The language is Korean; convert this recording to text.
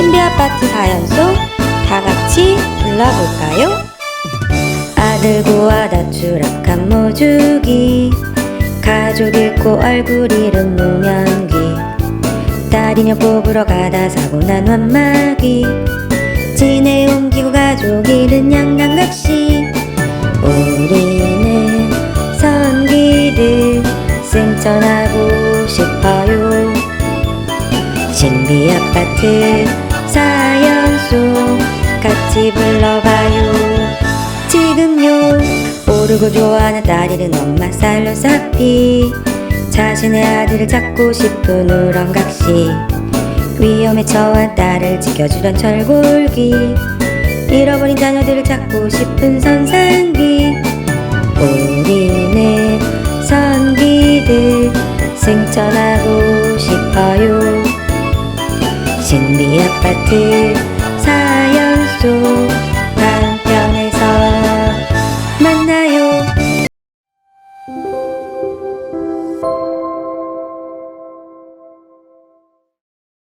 신비 아파트 사연 속 다 같이 불러볼까요? 아들과 다 추락한 모주기 가족 잃고 얼굴 잃은 노년기 딸이녀 뽑으러 가다 사고 난 완마기 진해 옮기고 가족 잃은 양강각시 우리는 선기들 승천하고 싶어요 신비 아파트 불러봐요. 지금요 오르고 좋아하는 딸 잃은 엄마 살로 사피. 자신의 아들을 찾고 싶은 우렁각시. 위험에 처한 딸을 지켜주던 철골기. 잃어버린 자녀들을 찾고 싶은 선상기. 우리는 선비들 승천하고 싶어요. 신비 아파트 사연 So.